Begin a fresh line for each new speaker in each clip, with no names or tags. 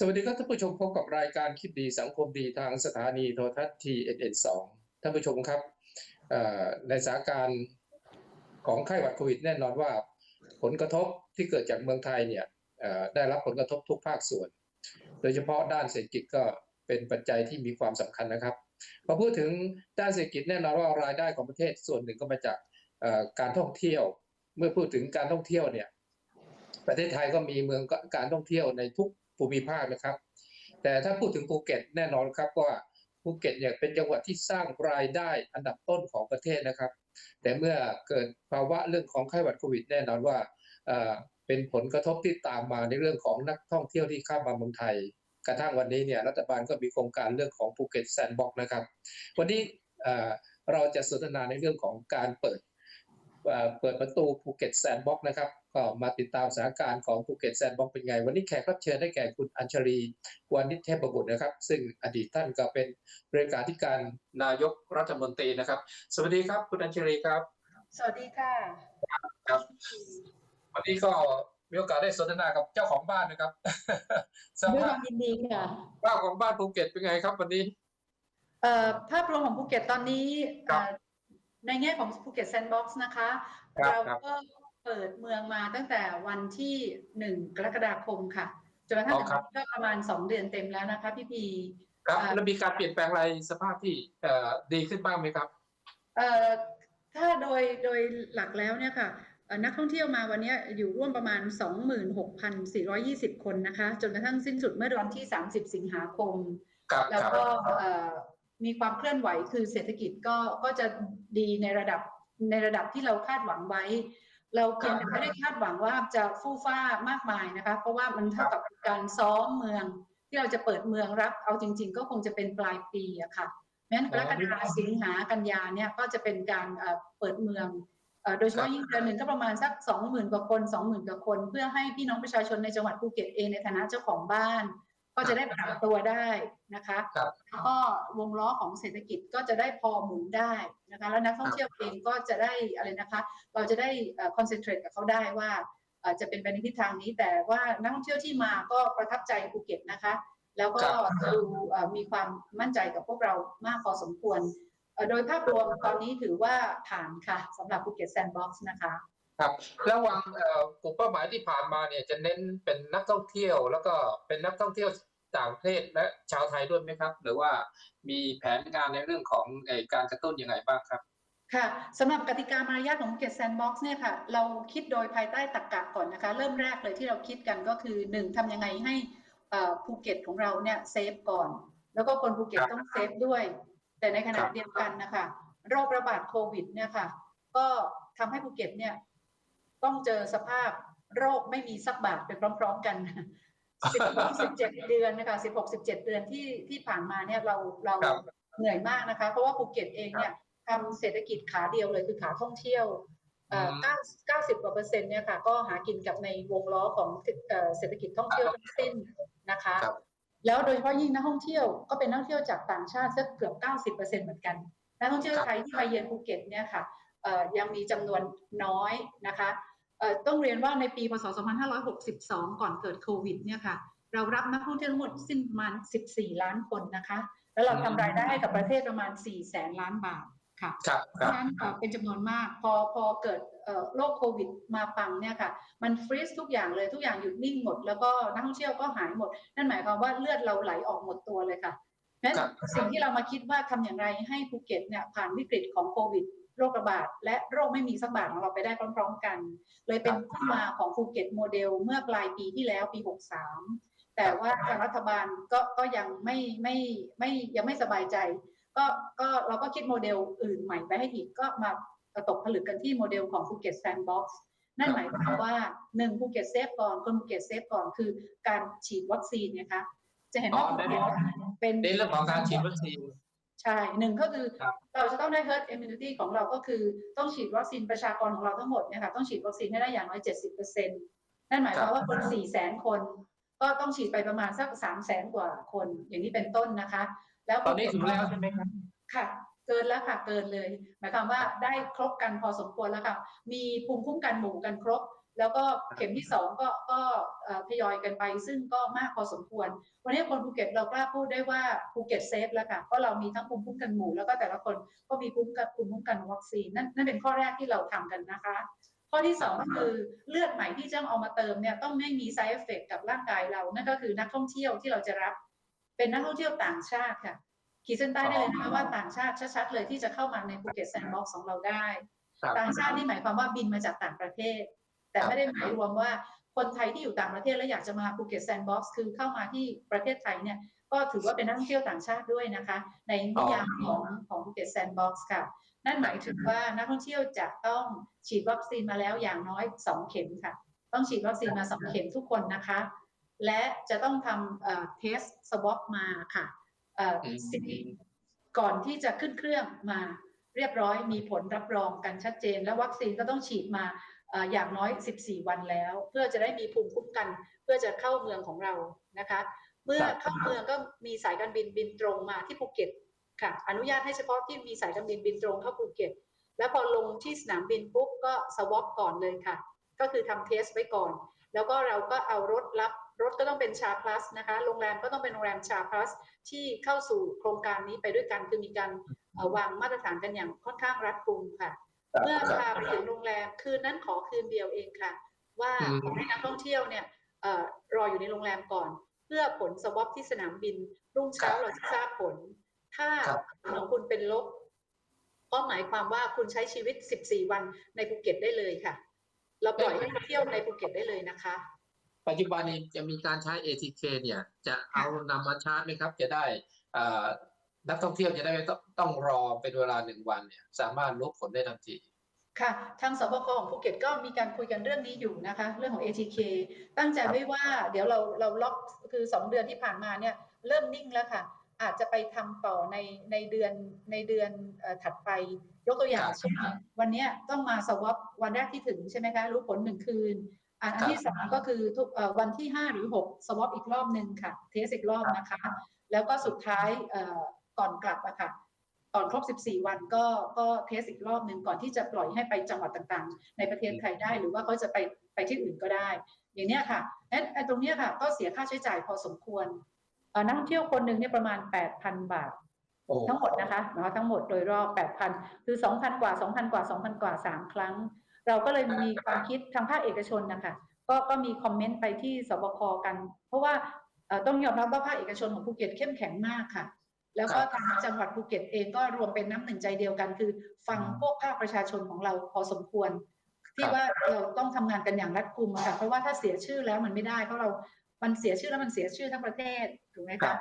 สวัสดีครับท่านผู้ชมพบกับรายการคิดดีสังคมดีทางสถานีโทรทัศน์ทีเอ็นเอ็นสองท่านผู้ชมครับในสถานการณ์ของไข้หวัดโควิดแน่นอนว่า ผลกระทบที่เกิดจากเมืองไทยเนี่ยได้รับผลกระทบทุกภาคส่วน โดยเฉพาะด้านเศรษฐกิจก็เป็นปัจจัยที่มีความสำคัญนะครับพอพูดถึงด้านเศรษฐกิจแน่นอนว่ารายได้ของประเทศส่วนหนึ่งก็มาจากการท่องเที่ยว เมื่อพูดถึงการท่องเที่ยวเนี่ยประเทศไทยก็มีเมืองการท่องเที่ยวในทุก ภูมิภาคนะครับ แต่ถ้าพูดถึงภูเก็ตแน่นอนครับว่าภูเก็ตเนี่ยเป็นจังหวัดที่สร้างรายได้อันดับต้นของประเทศนะครับ แต่เมื่อเกิดภาวะเรื่องของไข้หวัดโควิด แน่นอนว่าเป็นผลกระทบที่ตามมาในเรื่องของนักท่องเที่ยวที่ข้ามมาเมืองไทย กระทั่งวันนี้เนี่ยรัฐบาลก็มีโครงการเรื่องของภูเก็ตแซนด์บ็อกนะครับ วันนี้เราจะสนทนาในเรื่องของการเปิด เอ่อเปิดประตูภูเก็ตแซนด์บ็อกนะครับก็มาติดตามสถานการณ์ของภูเก็ตแซนด์บ็อกเป็นไง วันนี้แขกรับเชิญได้แก่คุณอัญชลีวานิชเทพบุตรนะครับ ซึ่งอดีตท่านก็เป็นบริการที่การนายกรัฐมนตรีนะครับ สวัสดีครับคุณอัญชลีครับ
สวัสดีค่ะ
ครับวันนี้ก็มีโอกาสได้สนทนากับเจ้าของบ้านนะครับส
ด้วยค
ภาพ
วามยินดีค่ะ
เจ้าของบ้านภูเก็ตเป็นไงครับ วันนี้
เอ่อภาพรวมของภูเก็ตตอนนี้
ครับ
เอ่อ ในแง่ของภูเก็ตแซนด์บ็อกซ์นะคะ
ครับ
เรา
ครับ
ก็เปิดเมืองมาตั้งแต่วันที่หนึ่งกรกฎาคมค่ะจนกระทั่ง
อ๋อครับ
ก็ประมาณสองเดือนเต็มแล้วนะคะพี่พี
ครับ
อ่า
แล้วมีการเปลี่ยนแปลงอะไรสภาพที่เอ่อดีขึ้นบ้างไหมครับ
เอ่อถ้าโดยโดยหลักแล้วเนี่ยค่ะเอ่อนักท่องเที่ยวมาวันเนี้ยอยู่ร่วมประมาณ 26,420 คนนะคะ จนกระทั่งสิ้นสุดเมื่อวันที่ 30 สิงหาคม
ครับ
แล้ว
ครับ
ก็เอ่อ มีความเคลื่อนไหวคือเศรษฐกิจก็ก็จะดีในระดับในระดับที่เราคาดหวังไว้ เราเพียงไม่ได้คาดหวังว่าจะฟู่ฟ้ามากมายนะคะ เพราะว่ามันเท่ากับการซ้อมเมือง ที่เราจะเปิดเมืองรับ เอาจริง ๆ ก็คงจะเป็นปลายปีอะค่ะแม้นกรกฎาสิงหากันยาเนี่ยก็จะเป็นการเปิดเมืองโดยเฉพาะยิ่งเดือนหนึ่งก็ประมาณสักสองหมื่นกว่าคนสองหมื่นกว่าคน เพื่อให้พี่น้องประชาชนในจังหวัดภูเก็ตเองในฐานะเจ้าของบ้าน ก็จะได้ปรับตัวได้นะคะ
ครับ
แล้วก็วงล้อของเศรษฐกิจก็จะได้พอหมุนได้นะคะแล้วนักท่องเที่ยวเองก็จะได้อะไรนะคะ เราจะได้คอนเซนเทรตกับเขาได้ว่าเอ่อจะเป็นไปในทิศทางนี้แต่ว่านักท่องเที่ยวที่มาก็ประทับใจภูเก็ตนะคะ แล้วก็
ครับ
ดูเอ่อมีความมั่นใจกับพวกเรามากพอสมควรเอ่อโดยภาพรวมตอนนี้ถือว่าผ่านค่ะสำหรับภูเก็ตแซนด์บ็อกซ์นะคะ
ครับแล้ววางเอ่อกลุ่มเป้าหมายที่ผ่านมาเนี่ยจะเน้นเป็นนักท่องเที่ยว แล้วก็เป็นนักท่องเที่ยว ต่างประเทศและชาวไทยด้วยไหมครับ หรือว่ามีแผนการในเรื่องของเอ่อการกระตุ้นยังไงบ้างครับ
ค่ะสำหรับกติกามารยาทของภูเก็ตแซนด์บ็อกซ์เนี่ยค่ะเราคิดโดยภายใต้ตรรกะก่อนนะคะ เริ่มแรกเลยที่เราคิดกันก็คือหนึ่งทำยังไงให้เอ่อภูเก็ตของเราเนี่ยเซฟก่อน แล้วก็คนภูเก็ต
ครับ
ต้องเซฟด้วย แต่ในขณะ
ครับ
เดียวกันนะคะโรคระบาดโควิดเนี่ยค่ะ ก็ทำให้ภูเก็ตเนี่ยต้องเจอสภาพโรคไม่มีสักบาทไปพร้อม ๆ กัน สิบหกสิบเจ็ดเดือนนะคะสิบหกสิบเจ็ดเดือนที่ที่ผ่านมาเนี่ยเราเรา
ครับ
เหนื่อยมากนะคะ เพราะว่าภูเก็ตเองเนี่ยทำเศรษฐกิจขาเดียวเลยคือขาท่องเที่ยวเอ่อ
อืม
เก้าเก้าสิบกว่าเปอร์เซ็นต์เนี่ยค่ะก็หากินกับในวงล้อของเอ่อเศรษฐกิจท่องเที่ยวทั้งสิ้นนะคะ
ครับ
แล้วโดยเฉพาะยิ่งนักท่องเที่ยวก็เป็นนักท่องเที่ยวจากต่างชาติสักเกือบเก้าสิบเปอร์เซ็นต์เหมือนกันนักท่องเที่ยว
ครับ
ไทยที่มาเยือนภูเก็ตเนี่ยค่ะเอ่อยังมีจำนวนน้อยนะคะเอ่อ ต้องเรียนว่าในปีพศ 2562 ก่อนเกิดโควิดเนี่ยค่ะ เรารับนักท่องเที่ยวทั้งหมดสิ้นประมาณ 14 ล้านคนนะคะ แล้วเราทำรายได้ให้กับประเทศประมาณ 4 แสนล้านบาทค่ะ
ครับ
เพ
ครั
ราะ
บ
ฉะนั้นเอ่อเป็นจำนวนมาก พอพอเกิดเอ่อโรคโควิดมาปังเนี่ยค่ะ มันฟรีซทุกอย่างเลยทุกอย่างหยุดนิ่งหมด แล้วก็นักท่องเที่ยวก็หายหมด นั่นหมายความว่าเลือดเราไหลออกหมดตัวเลยค่ะนั้น
ครับ
สิ่งที่เรามาคิดว่าทำอย่างไรให้ภูเก็ตเนี่ยผ่านวิกฤตของโควิด โรคระบาดและโรคไม่มีสักบาทของเราไปได้พร้อมๆกัน เลยเป็นที่มาของภูเก็ตโมเดลเมื่อปลายปีที่แล้วปี 63 แต่ว่าทางรัฐบาลก็ก็ยังไม่ไม่ไม่ยังไม่สบายใจ ก็ก็เราก็คิดโมเดลอื่นใหม่ไปให้อีกก็มาตกผลึกกันที่โมเดลของภูเก็ตแซนด์บ็อกซ์นั่นหมายความว่าหนึ่งภูเก็ตเซฟก่อนคนภูเก็ตเซฟก่อนคือการฉีดวัคซีนนะคะจะเห็นว่า
อ๋อ
ภู
ได้
เก็ตเป็น
ในเรื่องของการฉีดวัคซีน
ใช่หนึ่งก็คือ
ครับ
เราจะต้องได้ herd immunity ของเราก็คือต้องฉีดวัคซีนประชากรของเราทั้งหมดเนี่ยค่ะต้องฉีดวัคซีนให้ได้อย่างน้อย 70%นั่นหมายความว่าคน4แสนคน ก็ต้องฉีดไปประมาณสัก3แสนกว่าคนอย่างนี้เป็นต้นนะคะ แล้ว
ตอนนี้ถึงแล้วใช่ไหมครับ
ค่ะเกินแล้วค่ะเกินเลย หมายความว่าได้ครบกันพอสมควรแล้วค่ะ มีภูมิคุ้มกันหมู่กันครบ แล้วก็เข็มที่สองก็ก็เอ่อทยอยกันไป ซึ่งก็มากพอสมควร วันนี้คนภูเก็ตเรากล้าพูดได้ว่าภูเก็ตเซฟแล้วค่ะเพราะเรามีทั้งภูมิคุ้มกันหมู่แล้วก็แต่ละคนก็มีภูมิกันภูมิคุ้มกันวัคซีนนั่นนั่นเป็นข้อแรกที่เราทำกันนะคะข้อที่สองก็คือเลือดใหม่ที่จะเอามาเติมเนี่ยต้องไม่มี side effect กับร่างกายเรา นั่นก็คือนักท่องเที่ยวที่เราจะรับ เป็นนักท่องเที่ยวต่างชาติค่ะ ขีดเส้นใต้ได้เลยนะคะว่าต่างชาติชัดๆเลยที่จะเข้ามาในภูเก็ตแซนด์บ็อกซ์ของเราได้
ครับ
ต่างชาตินี่หมายความว่าบินมาจากต่างประเทศ แต่ไม่ได้หมายรวมว่าคนไทยที่อยู่ต่างประเทศแล้วอยากจะมาภูเก็ตแซนด์บ็อกซ์คือเข้ามาที่ประเทศไทยเนี่ยก็ถือว่าเป็นนักท่องเที่ยวต่างชาติด้วยนะคะ ในนิยามของของภูเก็ตแซนด์บ็อกซ์ค่ะ นั่นหมายถึงว่านักท่องเที่ยวจะต้องฉีดวัคซีนมาแล้วอย่างน้อย 2 เข็มค่ะ ต้องฉีดวัคซีนมา 2 เข็มทุกคนนะคะ และจะต้องทำเอ่อเทสสวอปมาค่ะเอ่อ
อืม
สิบก่อนที่จะขึ้นเครื่องมาเรียบร้อยมีผลรับรองกันชัดเจน แล้ววัคซีนก็ต้องฉีดมาเอ่อ อย่างน้อย 14 วันแล้ว เพื่อจะได้มีภูมิคุ้มกัน เพื่อจะเข้าเมืองของเรานะคะ เมื่อเข้าเมืองก็มีสายการบินบินตรงมาที่ภูเก็ตค่ะ อนุญาตให้เฉพาะที่มีสายการบินบินตรงเข้าภูเก็ตแล้วพอลงที่สนามบินปุ๊บก็สวอปก่อนเลยค่ะ ก็คือทำเทสไว้ก่อน แล้วก็เราก็เอารถรับรถก็ต้องเป็นชาพลัสนะคะ โรงแรมก็ต้องเป็นโรงแรมชาพลัสที่เข้าสู่โครงการนี้ไปด้วยกันคือมีการวางมาตรฐานกันอย่างค่อนข้างรัดกุมค่ะ เมื่อพาไปถึงโรงแรมคืนนั้นขอคืนเดียวเองค่ะ ว่าขอให้นักท่องเที่ยวเนี่ยรออยู่ในโรงแรมก่อน เพื่อผลสวอปที่สนามบิน รุ่งเช้าเราจะทราบผล ถ้าของคุณเป็นลบก็หมายความว่าคุณใช้ชีวิต 14 วันในภูเก็ตได้เลยค่ะ เราปล่อยให้เที่ยวในภูเก็ตได้เลยนะคะ
ปัจจุบันนี้จะมีการใช้ ATK เนี่ย จะเอานำมาชาร์จไหมครับ จะได้อ่า นักท่องเที่ยวจะได้ไม่ต้องต้องรอเป็นเวลาหนึ่งวันเนี่ยสามารถรู้ผลได้ทันที
ค่ะ ทางสบคของภูเก็ตก็มีการคุยกันเรื่องนี้อยู่นะคะ เรื่องของ ATK ตั้งใจไว้ว่าเดี๋ยวเราเราล็อกคือ 2 เดือนที่ผ่านมาเนี่ยเริ่มนิ่งแล้วค่ะ อาจจะไปทำต่อในในเดือนในเดือนเอ่อถัดไปยกตัวอย่าง
ครับ
เช่นวันเนี้ยต้องมาสวอปวันแรกที่ถึงใช่ไหมคะ รู้ผลหนึ่งคืน อัน
ครับ
ที่สามก็คือทุกเอ่อวันที่ 5 หรือ 6 สวอปอีกรอบหนึ่งค่ะ เทสอีกรอบนะคะ แล้วก็สุดท้ายเอ่อ ก่อนกลับอะค่ะก่อนครบ 14 วันก็ก็เทสอีกรอบหนึ่งก่อนที่จะปล่อยให้ไปจังหวัดต่างๆ ในประเทศไทยได้หรือว่าเขาจะไปไปที่อื่นก็ได้ อย่างเนี้ยค่ะไอ้ไอ้ตรงเนี้ยค่ะก็เสียค่าใช้จ่ายพอสมควรเอ่อนักท่องเที่ยวคนหนึ่งเนี่ยประมาณ 8,000 บาท
โอ้
ทั้งหมดนะคะนะคะทั้งหมดโดยรอบ 8,000 คือ 2,000 กว่า 2,000 กว่า 2,000 กว่า 3 ครั้ง เราก็เลยมีความคิดทางภาคเอกชนนะคะก็ก็มีคอมเมนต์ไปที่สบคกัน เพราะว่าเอ่อต้องยอมรับว่าภาคเอกชนของภูเก็ตเข้มแข็งมากค่ะ แล้วก็ทางจังหวัดภูเก็ตเองก็รวมเป็นน้ำหนึ่งใจเดียวกัน คือฟังพวกภาคประชาชนของเราพอสมควร ที่ว่าเราต้องทำงานกันอย่างรัดกุมอะค่ะเพราะว่าถ้าเสียชื่อแล้วมันไม่ได้เพราะเรา มันเสียชื่อแล้วมันเสียชื่อทั้งประเทศถูกไหม
ครั
คะ
บ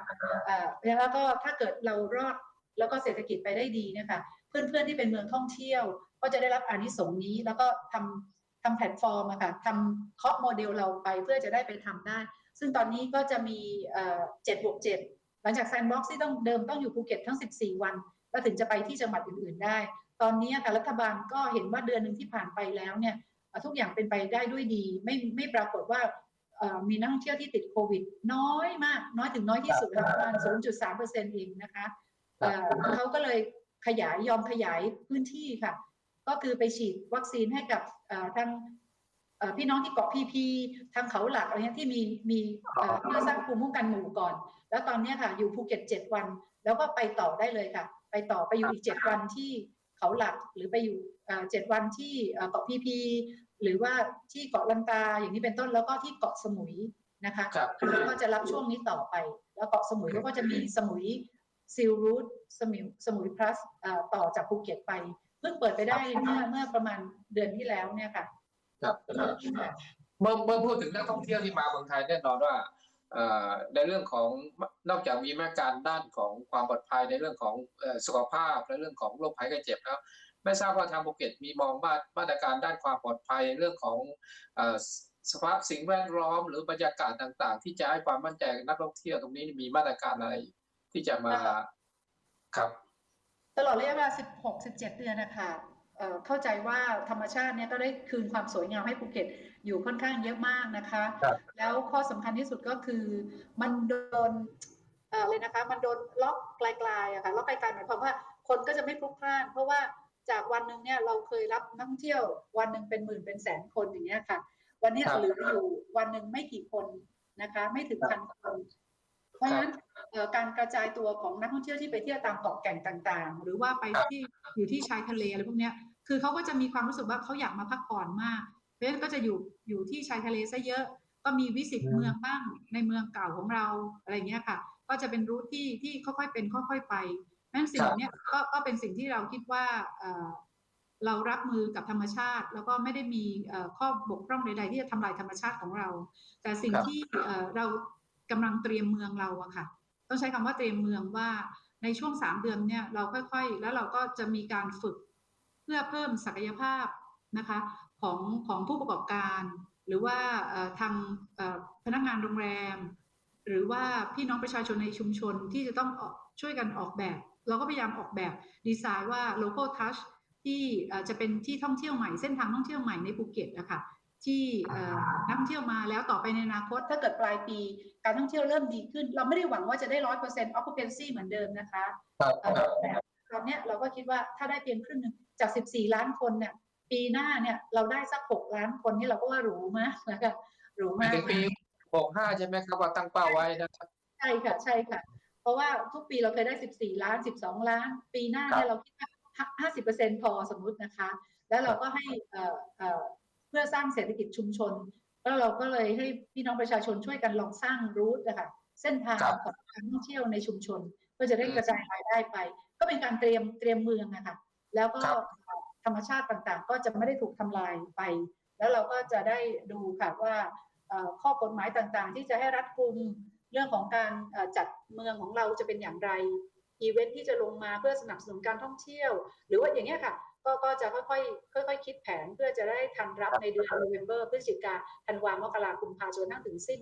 เอ่อแล้วก็ถ้าเกิดเรารอดแล้วก็เศรษฐกิจไปได้ดีเนะคะเพื่อนๆที่เป็นเมืองท่องเที่ยว ก็จะได้รับอานิสงส์นี้ แล้วก็ทำทำแพลตฟอร์มอะค่ะทำคอปโมเดลเราไปเพื่อจะได้ไปทำได้ ซึ่งตอนนี้ก็จะมีเจ็ดบวกเจ็ด หลังจากแซนด์บ็อกซ์ที่ต้องเดิมต้องอยู่ภูเก็ตทั้ง 14 วัน แล้วถึงจะไปที่จังหวัดอื่นๆได้ ตอนนี้ค่ะรัฐบาลก็เห็นว่าเดือนหนึ่งที่ผ่านไปแล้วเนี่ยเอ่อทุกอย่างเป็นไปได้ด้วยดี ไม่ไม่ปรากฏว่าเอ่อมีนักท่องเที่ยวที่ติดโควิด น้อยมาก น้อยถึงน้อยที่สุดเลยประมาณ 0.3เปอร์เซ็นต์เองนะคะเอ่อเขาก็เลยขยายยอมขยายพื้นที่ค่ะ ก็คือไปฉีดวัคซีนให้กับเอ่อทางเอ่อ พี่น้องที่เกาะพีพีทางเขาหลักอะไรเงี้ยที่มีมีเอ่อเพื่อสร้างภูมิคุ้มกันหมู่ก่อน แล้วตอนเนี้ยค่ะ อยู่ภูเก็ตเจ็ดวัน แล้วก็ไปต่อได้เลยค่ะ ไปต่อไปอยู่อีกเจ็ดวันที่เขาหลักหรือไปอยู่เอ่อเจ็ดวันที่เอ่อเกาะพีพีหรือว่าที่เกาะลันตาอย่างนี้เป็นต้นแล้วก็ที่เกาะสมุยนะคะ
ครับ
แล้วก็จะรับช่วงนี้ต่อไป แล้วเกาะสมุยเขาก็จะมีสมุยซิลรูทสมุยสมุยพลัสเอ่อต่อจากภูเก็ตไป เพิ่งเปิดไปได้เมื่อเมื่อประมาณเดือนที่แล้วเนี่ยค่ะ
ครับเมื่อเมื่อพูดถึงนักท่องเที่ยวที่มาเมืองไทยแน่นอนว่าในเรื่องของนอกจากมีมาตรการด้านของความปลอดภัยในเรื่องของสุขภาพ และเรื่องของโรคภัยไข้เจ็บแล้วไม่ทราบว่าทางภูเก็ตมีมองมามาตรการด้านความปลอดภัยเรื่องของสภาพสิ่งแวดล้อมหรือบรรยากาศต่าง ๆ ที่จะให้ความมั่นใจกับนักท่องเที่ยวตรงนี้มีมาตรการอะไรที่จะมาครับ
ตลอดระยะเวลา 16 17 เดือนนะคะ เอ่อเข้าใจว่าธรรมชาติเนี่ยก็ได้คืนความสวยงามให้ภูเก็ตอยู่ค่อนข้างเยอะมากนะคะ
ครับ
แล้วข้อสำคัญที่สุดก็คือมันโดนเอ่อเลยนะคะ มันโดนล็อกไกลๆอะค่ะล็อกไกลๆหมายความว่าคนก็จะไม่พลุกพล่าน เพราะว่าจากวันหนึ่งเนี่ยเราเคยรับนักท่องเที่ยว วันหนึ่งเป็นหมื่นเป็นแสนคนอย่างเงี้ยค่ะ วันเนี้ย
ครับ
เหลืออยู่วันหนึ่งไม่กี่คนนะคะ ไม่ถึงพันคน เพราะฉะนั้นเอ่อการกระจายตัวของนักท่องเที่ยวที่ไปเที่ยวตามเกาะแก่งต่างๆ หรือว่าไป
ครับ
ที่อยู่ที่ชายทะเลอะไรพวกเนี้ยคือเขาก็จะมีความรู้สึกว่าเขาอยากมาพักผ่อนมาก เพราะฉะนั้นก็จะอยู่อยู่ที่ชายทะเลซะเยอะ ก็มีวิสิต
อืม
เมืองบ้างในเมืองเก่าของเราอะไรเงี้ยค่ะ ก็จะเป็นรูทที่ที่ค่อยๆเป็นค่อยๆไปนั้นสิ่งเหล่าเนี้ยก็ก็เป็นสิ่งที่เราคิดว่าเอ่อเรารับมือกับธรรมชาติ แล้วก็ไม่ได้มีเอ่อข้อบกพร่องใด ๆ ที่จะทำลายธรรมชาติของเรา แต่สิ่ง
ครับ
ที่เอ่อเรา กำลังเตรียมเมืองเราอะค่ะ ต้องใช้คำว่าเตรียมเมืองว่าในช่วงสามเดือนเนี่ยเราค่อยๆ แล้วเราก็จะมีการฝึกเพื่อเพิ่มศักยภาพนะคะของของผู้ประกอบการ หรือว่าทางพนักงานโรงแรม หรือว่าพี่น้องประชาชนในชุมชนที่จะต้องช่วยกันออกแบบ เราก็พยายามออกแบบดีไซน์ว่า local touch ที่จะเป็นที่ท่องเที่ยวใหม่เส้นทางท่องเที่ยวใหม่ในภูเก็ตนะคะ ที่เอ่อนักท่องเที่ยวมาแล้วต่อไปในอนาคต ถ้าเกิดปลายปีการท่องเที่ยวเริ่มดีขึ้น เราไม่ได้หวังว่าจะได้ร้อยเปอร์เซ็นต์ occupancy เหมือนเดิมนะคะ
ครับ
เอ่อ
ครับ
แต่ตอนเนี้ยเราก็คิดว่าถ้าได้เพียงครึ่งหนึ่งจาก 14 ล้านคนเนี่ยปีหน้าเนี่ยเราได้สัก 6 ล้านคนนี่เราก็ว่าหรูมากนะคะหรูมาก
ถึงปีหกห้าใช่ไหมครับว่าตั้งเป้าไว้นะครับ
ใช่ค่ะใช่ค่ะ เพราะว่าทุกปีเราเคยได้ 14 ล้าน 12 ล้าน ปีหน้าเนี่ยเราคิดว่า50%พอสมมุตินะคะ แล้วเราก็ให้ เอ่อเอ่อเพื่อสร้างเศรษฐกิจชุมชน แล้วเราก็เลยให้พี่น้องประชาชนช่วยกันลองสร้างรูทนะคะเส้นทาง
ครับ
ของการท่องเที่ยวในชุมชนเพื่อจะได้
อืม
กระจายรายได้ไป ก็เป็นการเตรียมเตรียมเมืองนะคะแล้วก็
ครับ
ธรรมชาติต่างๆ ก็จะไม่ได้ถูกทำลายไป แล้วเราก็จะได้ดูค่ะว่าเอ่อข้อกฎหมายต่างๆ ที่จะให้รัดกุมเรื่องของการเอ่อจัดเมืองของเราจะเป็นอย่างไรอีเวนท์ที่จะลงมาเพื่อสนับสนุนการท่องเที่ยว หรือว่าอย่างเงี้ยค่ะ ก็ก็จะค่อยๆค่อยๆคิดแผนเพื่อจะได้ทันรับในเดือนโนเวม ber พฤศจิกาธันวามกราคมพาจนทั้งถึงสิ้น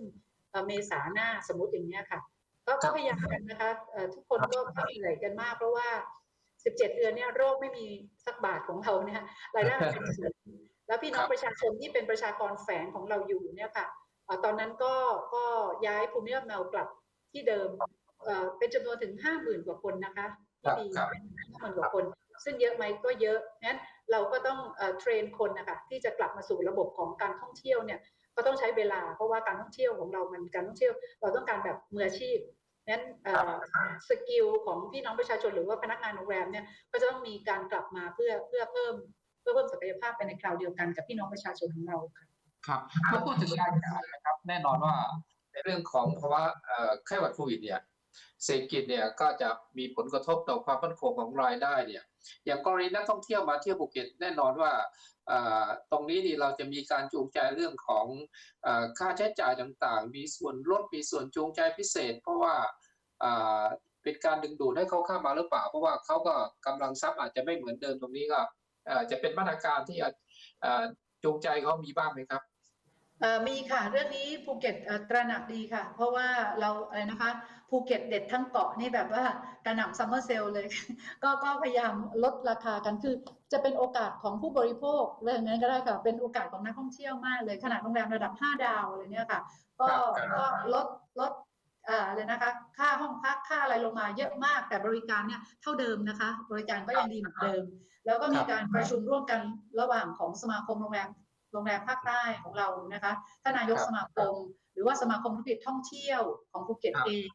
เอ่อเมษาหน้าสมมติอย่างเงี้ยค่ะ ก็
ครั
ก็
บ
พยายามกันนะคะเอ่อทุกคนก็ก็เหนื่อยกันมากเพราะว่า 17 เดือนเนี่ยโรคไม่มีสักบาทของเราเนี่ยรายได้มันเป็นศูนย์แล้วพี่น้องประชาชนที่เป็นประชากรแฝงของเราอยู่เนี่ยค่ะเอ่อตอนนั้นก็ก็ย้ายภูมิลำเนากลับที่เดิมเอ่อเป็นจำนวนถึง 50,000 กว่าคนนะคะ
ครับ
ที่
ครับ
ห้าหมื่นกว่าคน ซึ่งเยอะไหมก็เยอะงั้นเราก็ต้องเอ่อเทรนคนนะคะที่จะกลับมาสู่ระบบของการท่องเที่ยวเนี่ยก็ต้องใช้เวลาเพราะว่าการท่องเที่ยวของเรามันการท่องเที่ยว เราต้องการแบบมืออาชีพงั้นเอ่อสกิลของพี่น้องประชาชนหรือว่าพนักงานโรงแรมเนี่ยก็จะต้องมีการกลับมาเพื่อเพื่อเพิ่มเพื่อเพิ่มศักยภาพไปในคราวเดียวกันกับพี่น้องประชาชนของเราค่ะ
ครับถ้าพูดถึงรายจ่ายนะครับแน่นอนว่าในเรื่องของภาวะเอ่อไข้หวัดโควิดเนี่ย เศรษฐกิจเนี่ยก็จะมีผลกระทบต่อความมั่นคงของรายได้เนี่ยอย่างกรณีนักท่องเที่ยวมาเที่ยวภูเก็ตแน่นอนว่าตรงนี้นี่เราจะมีการจูงใจเรื่องของอค่าใช้จ่ายต่างๆ มีส่วนลดมีส่วนจูงใจพิเศษ เพราะว่าเป็นการดึงดูดให้เขาเข้ามาหรือเปล่า เพราะว่าเขาก็กำลังทรัพย์อาจจะไม่เหมือนเดิมตรงนี้ก็จะเป็นมาตรการที่จูงใจเขามีบ้างไหมครับ
มีค่ะเรื่องนี้ภูเก็ตเอ่อตระหนักดีค่ะ เพราะว่าเราอะไรนะคะภูเก็ตเด็ดทั้งเกาะนี่แบบว่ากระหน่ำซัมเมอร์เซลเลย ก็ก็พยายามลดราคากันคือ จะเป็นโอกาสของผู้บริโภคเรื่องนั้นก็ได้ค่ะเป็นโอกาสของนักท่องเที่ยวมากเลยขนาดโรงแรมระดับ 5 ดาวอะไรเนี่ยค่ะ ก็
ครับ
ก็ลดลดอ่าเลยนะคะค่าห้องพักค่าอะไรลงมาเยอะมากแต่บริการเนี่ยเท่าเดิมนะคะ บริการก็ยังดีเหมือนเดิม แล้วก็มีการประชุมร่วมกันระหว่างของสมาคมโรงแรม โรงแรมภาคใต้ของเรานะคะท่านนายก
ครับ
สมาคม หรือว่าสมาคมธุรกิจท่องเที่ยวของภูเก็ต
ครับ
เอง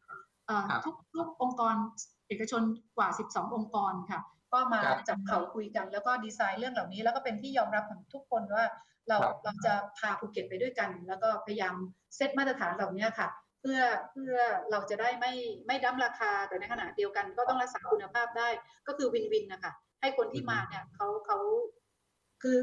เอ่อ
ครับ
ทุกทุกองค์กรเอกชนกว่า 12 องค์กรค่ะ ก็มา
ครับ
จับเข่าคุยกัน แล้วก็ดีไซน์เรื่องเหล่านี้ แล้วก็เป็นที่ยอมรับของทุกคนว่าเรา
ครับ
เราจะพาภูเก็ตไปด้วยกัน แล้วก็พยายามเซตมาตรฐานเหล่านี้ค่ะ เพื่อเพื่อเราจะได้ไม่ไม่ดั้มราคาแต่ในขณะเดียวกันก็ต้องรักษาคุณภาพได้ก็คือวินวินนะคะให้คนที่มาเนี่ยเขาเขาคือ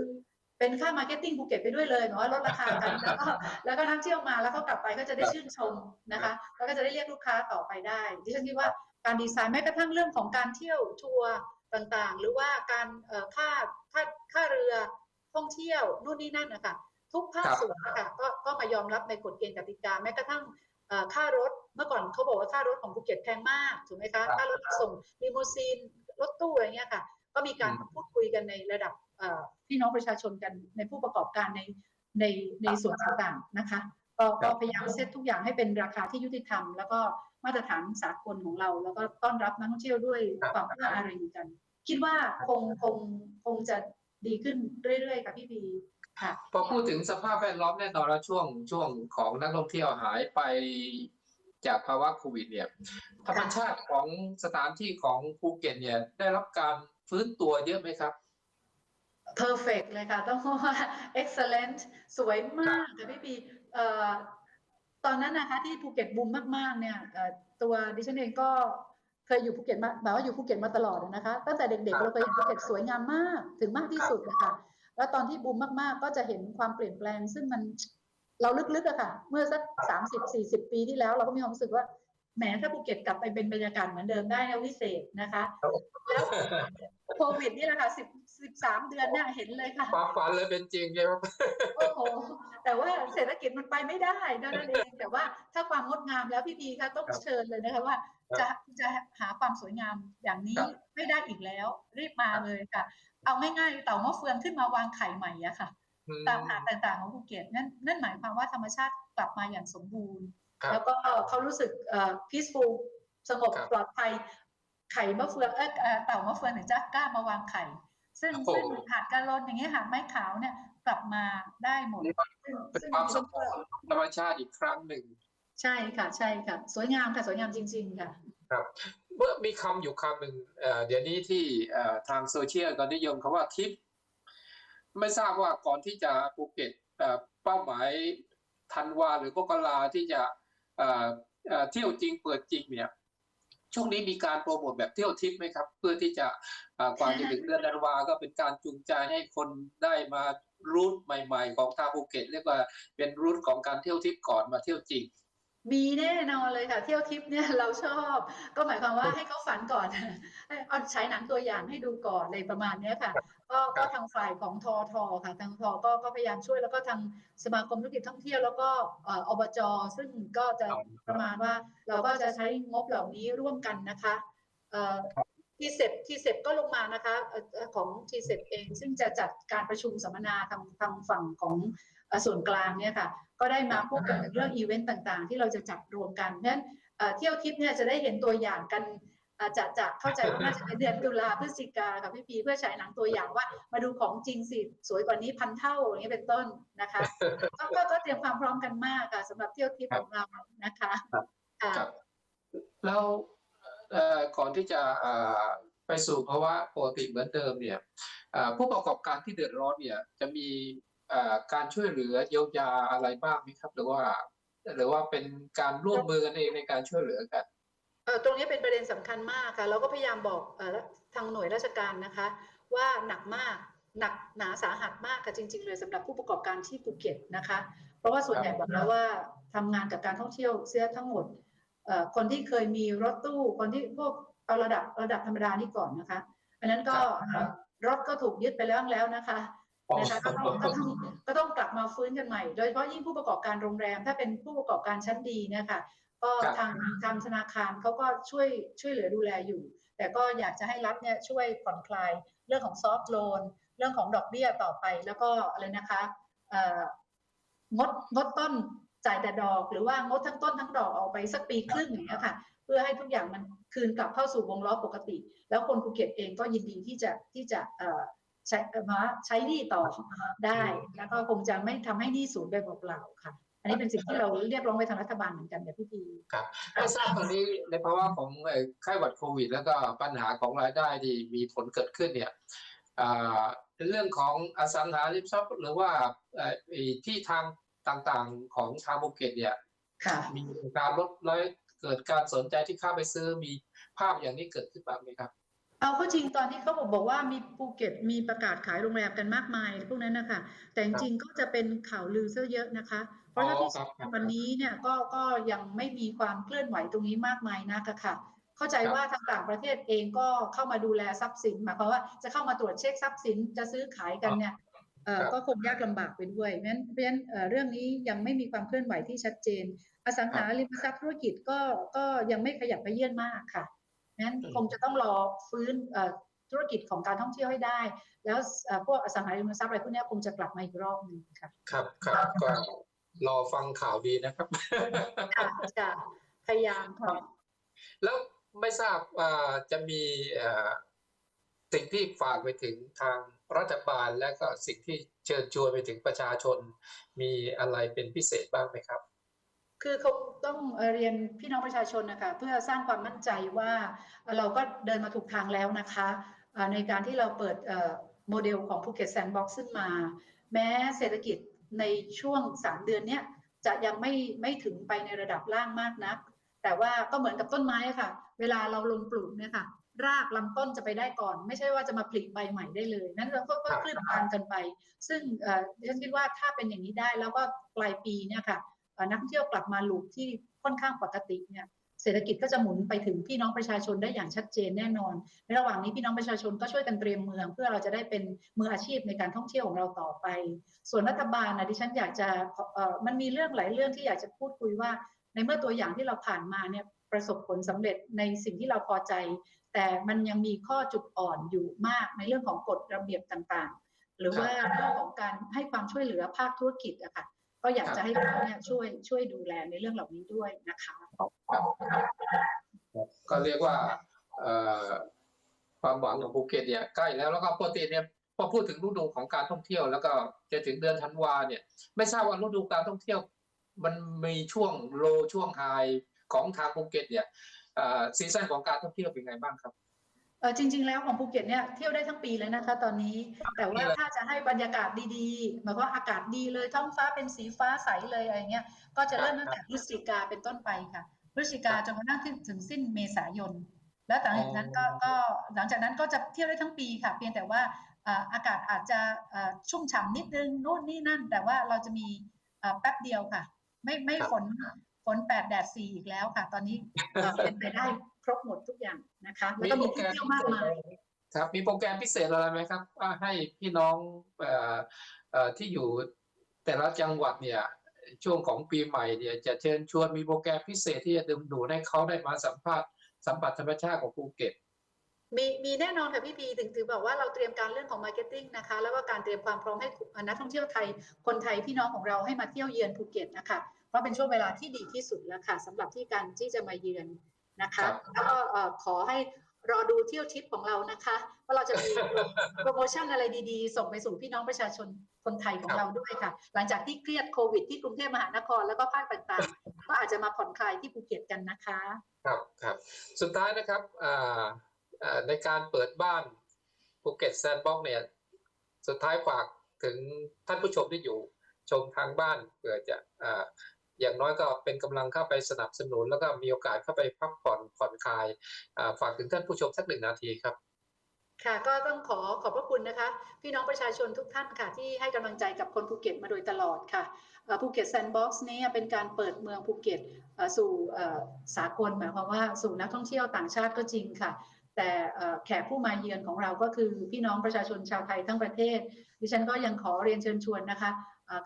เป็นค่ามาร์เก็ตติ้งภูเก็ตไปด้วยเลยเนาะลดราคากันแล้วก็แล้วก็นักเที่ยวมาแล้วเขากลับไปก็จะได้ชื่นชมนะคะแล้วก็จะได้เรียกลูกค้าต่อไปได้ดิฉันคิดว่าการดีไซน์แม้กระทั่งเรื่องของการเที่ยวทัวร์ต่างๆ หรือว่าการเอ่อค่าค่าค่าเรือท่องเที่ยวนู่นนี่นั่นนะคะทุกภาค
ครับ
ส่วนนะคะก็ก็มายอมรับในกฎเกณฑ์กติกาแม้กระทั่งเอ่อค่ารถเมื่อก่อนเขาบอกว่าค่ารถของภูเก็ตแพงมากถูกไหมคะค่ารถส่งลิมูซีนรถตู้อะไรเงี้ยค่ะ ก็มีการ
อืม
พูดคุยกันในระดับเอ่อ พี่น้องประชาชนกันในผู้ประกอบการในในในส่วนต่างๆนะคะก็ก็พยายามเซตทุกอย่างให้เป็นราคาที่ยุติธรรม แล้วก็มาตรฐานสากลของเรา แล้วก็ต้อนรับนักท่องเที่ยวด้วยความเอื้ออารีกัน คิดว่าคงคงคงจะดีขึ้นเรื่อยๆค่ะพี่บีค่ะ
พอพูดถึงสภาพแวดล้อมแน่นอนแล้วช่วงช่วงของนักท่องเที่ยวหายไปจากภาวะโควิดเนี่ยธรรมชาติของสถานที่ของภูเก็ตเนี่ยได้รับการฟื้นตัวเยอะไหมครับ
perfect เลยค่ะ ต้องว่า excellent สวยมากค่ะพี่ปีเอ่อตอนนั้นนะคะที่ภูเก็ตบูมมาก ๆ เนี่ยเอ่อตัวดิฉันเองก็เคยอยู่ภูเก็ตมาแบบว่าอยู่ภูเก็ตมาตลอดนะคะ ตั้งแต่เด็กๆเราเคยเห็นภูเก็ตสวยงามมากถึงมากที่สุดนะคะแล้วตอนที่บูมมากๆ ก็จะเห็นความเปลี่ยนแปลง ซึ่งมันเราลึกๆอะค่ะ เมื่อสักสามสิบสี่สิบปีที่แล้ว เราก็มีความรู้สึกว่า แหมถ้าภูเก็ตกลับไปเป็นบรรยากาศเหมือนเดิมได้นะวิเศษนะคะ แล้วโควิดนี่แหละค่ะสิบสิบสามเดือนเนี่ยเห็นเลยค่ะ
ความฝันเลยเป็นจริงใช่ไหมครับ
โอ้โหแต่ว่าเศรษฐกิจมันไปไม่ได้เท่านั้นเองแต่ว่าถ้าความงดงามแล้วพี่พีคะต้อง
ครับ
เชิญเลยนะคะว่า
ครั
จะ
บ
จะหาความสวยงามอย่างนี้
ครับ
ไม่ได้อีกแล้ว รีบมาเลยค่ะ เอาง่ายๆเต่ามะเฟืองขึ้นมาวางไข่ใหม่อะค่ะ
อืม
ตามหาดต่างๆของภูเก็ตนั่นนั่นหมายความว่าธรรมชาติกลับมาอย่างสมบูรณ์
ครับ
แล้วก็เขารู้สึกเอ่อ peaceful สงบ
ครับ
ปลอดภัยไข่มะเฟืองเออเอ่อเต่ามะเฟืองถึงจะกล้ามาวางไข่ ซึ่ง
โอ้โห
ซึ่งหาดกะลนอย่างเงี้ยหาดไม้ขาวเนี่ยกลับมาได้หมดซึ่ง
เป็น
ซึ่ง
ความส
ดิ
ม
ฉัน
บู
ก็
รณ์ของธรรมชาติอีกครั้งหนึ่ง
ใช่ค่ะ ใช่ค่ะ สวยงามค่ะสวยงามจริง ๆ ค่ะ
เมื่อมีคำอยู่คำหนึ่งเอ่อเดี๋ยวนี้ที่เอ่อทางโซเชียลก็นิยมคำว่าทิป ไม่ทราบว่าก่อนที่จะภูเก็ตเอ่อเป้าหมายธันวาหรือมกราที่จะ เที่ยวจริงเปิดจริงเนี่ยช่วงนี้มีการโปรโมทแบบเที่ยวทิปไหมครับ เพื่อที่จะกว่าจะถึงเดือนธันวาก็เป็นการจูงใจให้คนได้มารูทใหม่ ๆ ของทางภูเก็ตเรียกว่าเป็นรูทของการเที่ยวทิปก่อนมาเที่ยวจริง
มีแน่นอนเลยค่ะ เที่ยวทิปเนี่ยเราชอบ ก็หมายความว่าให้เขาฝันก่อนเอาใช้หนังตัวอย่างให้ดูก่อนอะไรประมาณเนี้ยค่ะ ก็ก็ทางฝ่ายของทอทอค่ะทางทอก็ก็พยายามช่วยแล้วก็ทางสมาคมธุรกิจท่องเที่ยว แล้วก็เอ่ออบจซึ่งก็จะ
ครับ
ประมาณว่าเราก็จะใช้งบเหล่านี้ร่วมกันนะคะเอ่อทีเซ็ปทีเซ็ปก็ลงมานะคะเอ่อเอ่อของทีเซ็ปเอง ซึ่งจะจัดการประชุมสัมมนาทางทางฝั่งของเอ่อส่วนกลางเนี่ยค่ะ ก็ได้มาพูดกันถึงเรื่องอีเวนต์ต่างๆ ที่เราจะจัดรวมกันเพราะฉะนั้นเอ่อเที่ยวทิปเนี่ยจะได้เห็นตัวอย่างกันอ่า จะจะเข้าใจว่าน่าจะเป็นเดือนตุลาพฤศจิกาค่ะพี่ปีเพื่อฉายหนังตัวอย่างว่า มาดูของจริงสิสวยกว่านี้พันเท่าอย่างนี้เป็นต้นนะคะก็ก็ก็เตรียมความพร้อมกันมากค่ะสำหรับเที่ยวทิปของเรานะคะ
ครับ
ค่ะ
ครับแล้วเอ่อก่อนที่จะเอ่อไปสู่ภาวะปกติเหมือนเดิมเนี่ยเอ่อผู้ประกอบการที่เดือดร้อนเนี่ยจะมีเอ่อการช่วยเหลือเยียวยาอะไรบ้างไหมครับ หรือว่า หรือว่าเป็นการร่วมมือกันเองในการช่วยเหลือกัน
เอ่อ ตรงนี้เป็นประเด็นสำคัญมากค่ะ เราก็พยายามบอกเอ่อทางหน่วยราชการนะคะ ว่าหนักมากหนักหนาสาหัสมากค่ะจริง ๆ เลยสำหรับผู้ประกอบการที่ภูเก็ตนะคะ เพราะว่าส่วนใหญ่บอกแล้วว่าทำงานกับการท่องเที่ยวเสียทั้งหมดเอ่อคนที่เคยมีรถตู้ คนที่พวกเอาระดับระดับธรรมดานี่ก่อนนะคะอันนั้นก็
ครับ
รถก็ถูกยึดไปแล้วแล้วนะคะนะคะก็ต้องก็ต้องก็ต้องกลับมาฟื้นกันใหม่ โดยเฉพาะยิ่งผู้ประกอบการโรงแรม ถ้าเป็นผู้ประกอบการชั้นดีเนี่ยค่ะ ก็ทางทางธนาคารเขาก็ช่วยช่วยเหลือดูแลอยู่ แต่ก็อยากจะให้รัฐเนี่ยช่วยผ่อนคลายเรื่องของซอฟท์โลนเรื่องของดอกเบี้ยต่อไป แล้วก็อะไรนะคะเอ่องดงดต้นจ่ายแต่ดอกหรือว่างดทั้งต้นทั้งดอกออกไปสักปีครึ่งอย่างเงี้ยค่ะ เพื่อให้ทุกอย่างมันคืนกลับเข้าสู่วงล้อปกติ แล้วคนภูเก็ตเองก็ยินดีที่จะที่จะเอ่อใช้มาใช้หนี้ต่อได้ แล้วก็คงจะไม่ทำให้หนี้สูญไปเปล่าๆค่ะ อันนี้เป็นสิ่งที่เราเรียกร้องไปทางรัฐบาลเหมือนกันเนี่ยพี่พี
ไม่ทราบตอนนี้ในภาวะของเอ่อไข้หวัดโควิด แล้วก็ปัญหาของรายได้ที่มีผลเกิดขึ้นเนี่ยอ่าเรื่องของอสังหาริมทรัพย์หรือว่าเอ่อไอ้ที่ทางต่างๆของชาวภูเก็ตเนี่ย
ค่ะ
มีการลดน้อยเกิดการสนใจที่เข้าไปซื้อมีภาพอย่างนี้เกิดขึ้นบ้างไหมครับ
เอาก็จริงตอนที่เขาบอกบอกว่ามีภูเก็ตมีประกาศขายโรงแรมกันมากมายพวกนั้นนะคะแต่จริงๆก็จะเป็นข่าวลือซะเยอะนะคะเพ ราะ
อ๋อ
เท่าที่
ครับครับ
วันนี้เนี่ยก็ก็ยังไม่มีความเคลื่อนไหวตรงนี้มากมายนักอะค่ะ เข้าใจ
ครับ
ว่าทางต่างประเทศเองก็เข้ามาดูแลทรัพย์สินหมายความว่าจะเข้ามาตรวจเช็คทรัพย์สินจะซื้อขายกันเนี่ยเอ่อ
ครับ
ก็คงยากลำบากไปด้วยเพราะฉะนั้นเพราะฉะนั้นเอ่อเรื่องนี้ยังไม่มีความเคลื่อนไหวที่ชัดเจน อสังหาริมทรัพย์ธุรกิจก็ก็ยังไม่ขยับไปเยื่อนมากค่ะนั้น
อืม
คงจะต้องรอฟื้นเอ่อธุรกิจของการท่องเที่ยวให้ได้ แล้วเอ่อพวกอสังหาริมทรัพย์อะไรพวกเนี้ยคงจะกลับมาอีกรอบหนึ่งค่ะ
ครับครับก็ รอฟังข่าวดีนะครับ
ค่ะจะพยายามค่ะ
แล้วไม่ทราบว่าจะมีเอ่อสิ่งที่ฝากไปถึงทางรัฐบาลและก็สิ่งที่เชิญชวนไปถึงประชาชน มีอะไรเป็นพิเศษบ้างไหมครับ
คือเขาต้องเอ่อเรียนพี่น้องประชาชนนะคะเพื่อสร้างความมั่นใจว่าเราก็เดินมาถูกทางแล้วนะคะอ่าในการที่เราเปิดเอ่อโมเดลของภูเก็ตแซนด์บ็อกซ์ขึ้นมา แม้เศรษฐกิจ ในช่วง 3 เดือนเนี้ยจะยังไม่ไม่ถึงไปในระดับล่างมากนัก แต่ว่าก็เหมือนกับต้นไม้ค่ะ เวลาเราลงปลูกเนี่ยค่ะ รากลำต้นจะไปได้ก่อน ไม่ใช่ว่าจะมาผลิใบใหม่ได้เลยนั้นเราก็
ครับ
คลื่นทางกันไป ซึ่งเอ่อดิฉันคิดว่าถ้าเป็นอย่างนี้ได้แล้วก็ปลายปีเนี่ยค่ะเอ่อนักท่องเที่ยวกลับมาลูปที่ค่อนข้างปกติเนี่ย เศรษฐกิจก็จะหมุนไปถึงพี่น้องประชาชนได้อย่างชัดเจนแน่นอน ในระหว่างนี้พี่น้องประชาชนก็ช่วยกันเตรียมเมือง เพื่อเราจะได้เป็นมืออาชีพในการท่องเที่ยวของเราต่อไป ส่วนรัฐบาลนะดิฉันอยากจะเอ่อมันมีเรื่องหลายเรื่องที่อยากจะพูดคุยว่า ในเมื่อตัวอย่างที่เราผ่านมาเนี่ยประสบผลสำเร็จในสิ่งที่เราพอใจ แต่มันยังมีข้อจุดอ่อนอยู่มากในเรื่องของกฎระเบียบต่างๆ หรือว่าเรื่องของการให้ความช่วยเหลือภาคธุรกิจอะค่ะ ก็อยากจะให้เขาเนี่ยช่วยช่วยดูแลในเรื่องเหล่านี้ด้วยนะคะ
ก็เรียกว่าเอ่อความหวังของภูเก็ตเนี่ยใกล้แล้วแล้วก็ปกติเนี่ยพอพูดถึงฤดูของการท่องเที่ยว แล้วก็จะถึงเดือนธันวาเนี่ย ไม่ทราบว่าฤดูการท่องเที่ยว มันมีช่วงโลช่วงไฮของทางภูเก็ตเนี่ยซีซั่นของการท่องเที่ยวเป็นไงบ้างครับ
เออจริง ๆ แล้วของภูเก็ตเนี่ยเที่ยวได้ทั้งปีเลยนะคะ ตอนนี้ แต่ว่าถ้าจะให้บรรยากาศดีๆหมายความว่าอากาศดีเลยท้องฟ้าเป็นสีฟ้าใสเลยอะไรเงี้ยก็จะเริ่มตั้งแต่พฤศจิกาเป็นต้นไปค่ะพฤศจิกาจนกระทั่งถึงสิ้นเมษายน แล้วหลังจากนั้นก็ก็หลังจากนั้นก็จะเที่ยวได้ทั้งปีค่ะ เพียงแต่ว่าอ่าอากาศอาจจะอ่าชุ่มฉ่ำนิดนึงนู่นนี่นั่น แต่ว่าเราจะมีอ่าแป๊บเดียวค่ะ ไม่ไม่
ครับ
ฝนฝ นแปดแดดสี่อีกแล้วค่ะ ตอนนี้เอ่อเป็นไปได้ครบหมดทุกอย่างนะคะ แล้วก็มีที่เที่ยวมากมาย
ครับมีโปรแกรมพิเศษอะไรไหมครับว่าให้พี่น้องเอ่อเอ่อที่อยู่แต่ละจังหวัดเนี่ยช่วงของปีใหม่เนี่ยจะเชิญชวนมีโปรแกรมพิเศษที่จะดึงดูดให้เขาได้มาสัมผัสสัมผัสธรรมชาติของภูเก็ต
มีมีแน่นอนค่ะพี่พีถึงถือบอกว่าเราเตรียมการเรื่องของมาร์เก็ตติ้งนะคะ แล้วก็การเตรียมความพร้อมให้นักท่องเที่ยวไทย คนไทยพี่น้องของเราให้มาเที่ยวเยือนภูเก็ตนะคะ เพราะเป็นช่วงเวลาที่ดีที่สุดแล้วค่ะสำหรับที่การที่จะมาเยือนนะ
ครั
คะ
บ
แล้วก็เอ่อขอให้รอดูเที่ยวทิปของเรานะคะว่าเราจะมีโปรโมชั่นอะไรดีๆ ส่งไปสู่พี่น้องประชาชนคนไทยของเราด้วยค่ะ หลังจากที่เครียดโควิดที่กรุงเทพมหานครแล้วก็ภาคต่างๆ ก็อาจจะมาผ่อนคลายที่ภูเก็ตกันนะคะ
ครับครับสุดท้ายนะครับอ่าอ่าในการเปิดบ้านภูเก็ตแซนด์บ็อกเนี่ยสุดท้ายฝากถึงท่านผู้ชมที่อยู่ชมทางบ้านเผื่อจะ อย่างน้อยก็เป็นกำลังเข้าไปสนับสนุน แล้วก็มีโอกาสเข้าไปพักผ่อนผ่อนคลายฝากถึงท่านผู้ชมสักหนึ่งนาทีครับ
ค่ะก็ต้องขอขอบพระคุณนะคะ พี่น้องประชาชนทุกท่านค่ะ ที่ให้กำลังใจกับคนภูเก็ตมาโดยตลอดค่ะภูเก็ตแซนด์บ็อกซ์นี้เป็นการเปิดเมืองภูเก็ตสู่สากลหมายความว่าสู่นักท่องเที่ยวต่างชาติก็จริงค่ะ แต่แขกผู้มาเยือนของเราก็คือพี่น้องประชาชนชาวไทยทั้งประเทศ ดิฉันก็ยังขอเรียนเชิญชวนนะคะ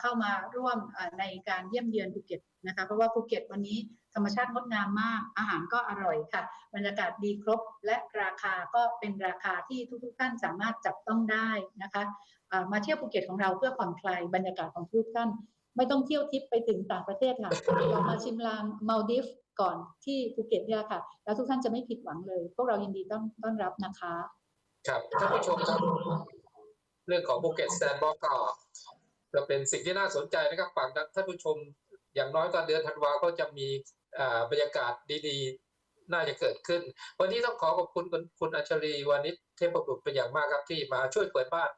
เข้ามาร่วมในการเยี่ยมเยือนภูเก็ตนะคะเพราะว่าภูเก็ตวันนี้ธรรมชาติงดงามมาก อาหารก็อร่อยค่ะ บรรยากาศดีครบและราคาก็เป็นราคาที่ทุกๆท่านสามารถจับต้องได้นะคะอ่ามาเที่ยวภูเก็ตของเราเพื่อผ่อนคลายบรรยากาศของทุกท่าน ไม่ต้องเที่ยวทิปไปถึงต่างประเทศค่ะเรามาชิมลางมาลดิฟก่อนที่ภูเก็ตเนี่ยค่ะ แล้วทุกท่านจะไม่ผิดหวังเลย พวกเรายินดีต้อนต้อนรับนะคะ
ครับท่านผู้ชมครับเรื่องของภูเก็ตแซนด์บ็อกก็ ก็เป็นสิ่งที่น่าสนใจนะครับฝากท่านผู้ชม อย่างน้อยก็เดือนธันวาก็จะมีอ่าบรรยากาศดีๆ น่าจะเกิดขึ้น วันนี้ต้องขอขอบคุณคุณคุณอัญชลีวานิชเทพบุตรเป็นอย่างมากครับที่มาช่วยเปิดบ้าน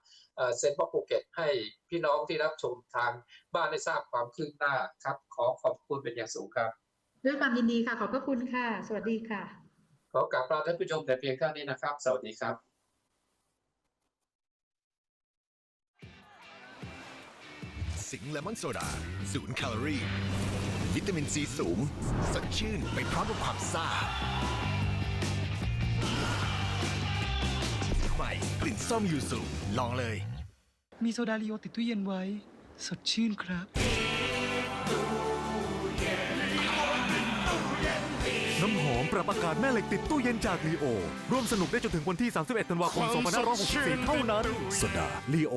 เซ็นบ็อกภูเก็ตให้พี่น้องที่รับชมทางบ้านได้ทราบความคืบหน้าครับ ขอขอบคุณเป็นอย่างสูงครับ
ด้วยความยินดีค่ะ ขอบพระคุณค่ะ สวัสดีค่ะ
ขอกราบลาท่านผู้ชมแต่เพียงแค่นี้นะครับ สวัสดีครับ
สิงห์เลมอนโซดาศูนย์แคลอรี่ วิตามินซีสูง สดชื่นไปพร้อมกับความซ่าใหม่กลิ่นส้มยูสุลองเลย
มีโซดาลีโอติดตู้เย็นไว้ สดชื่นครับ
น้ำหอมปรับอากาศแม่เหล็กติดตู้เย็นจากลีโอ ร่วมสนุกได้จนถึงวันที่ 31 ธันวาคม 2564 เท่านั้น
โซดาลีโอ